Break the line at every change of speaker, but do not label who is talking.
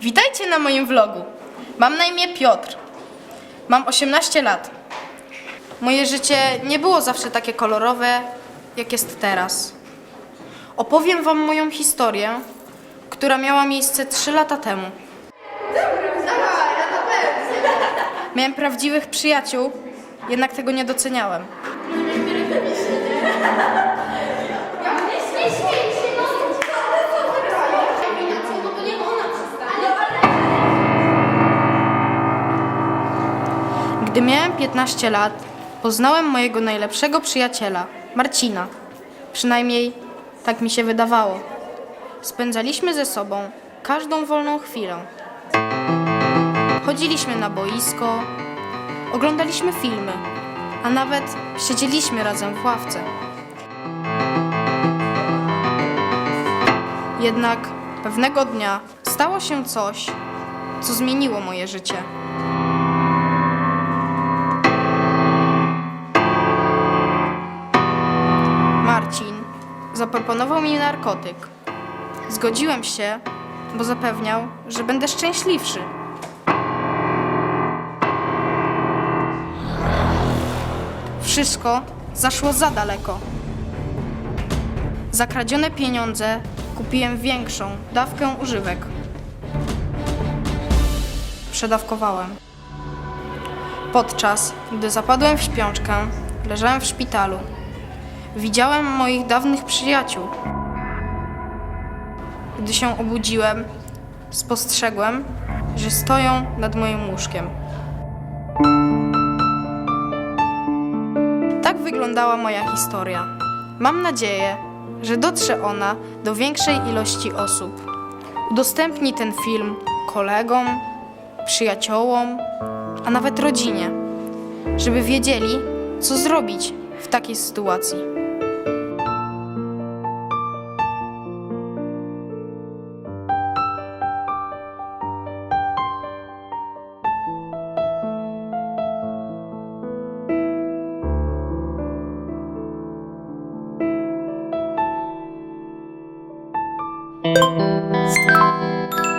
Witajcie na moim vlogu. Mam na imię Piotr. Mam 18 lat. Moje życie nie było zawsze takie kolorowe, jak jest teraz. Opowiem Wam moją historię, która miała miejsce 3 lata temu. Miałem prawdziwych przyjaciół, jednak tego nie doceniałem. Gdy miałem 15 lat, poznałem mojego najlepszego przyjaciela, Marcina. Przynajmniej tak mi się wydawało. Spędzaliśmy ze sobą każdą wolną chwilę. Chodziliśmy na boisko, oglądaliśmy filmy, a nawet siedzieliśmy razem w ławce. Jednak pewnego dnia stało się coś, co zmieniło moje życie. Marcin zaproponował mi narkotyk. Zgodziłem się, bo zapewniał, że będę szczęśliwszy. Wszystko zaszło za daleko. Za kradzione pieniądze kupiłem większą dawkę używek. Przedawkowałem. Podczas gdy zapadłem w śpiączkę, leżałem w szpitalu. Widziałem moich dawnych przyjaciół. Gdy się obudziłem, spostrzegłem, że stoją nad moim łóżkiem. Tak wyglądała moja historia. Mam nadzieję, że dotrze ona do większej ilości osób. Udostępni ten film kolegom, przyjaciołom, a nawet rodzinie, żeby wiedzieli, co zrobić w takiej sytuacji. Thank you.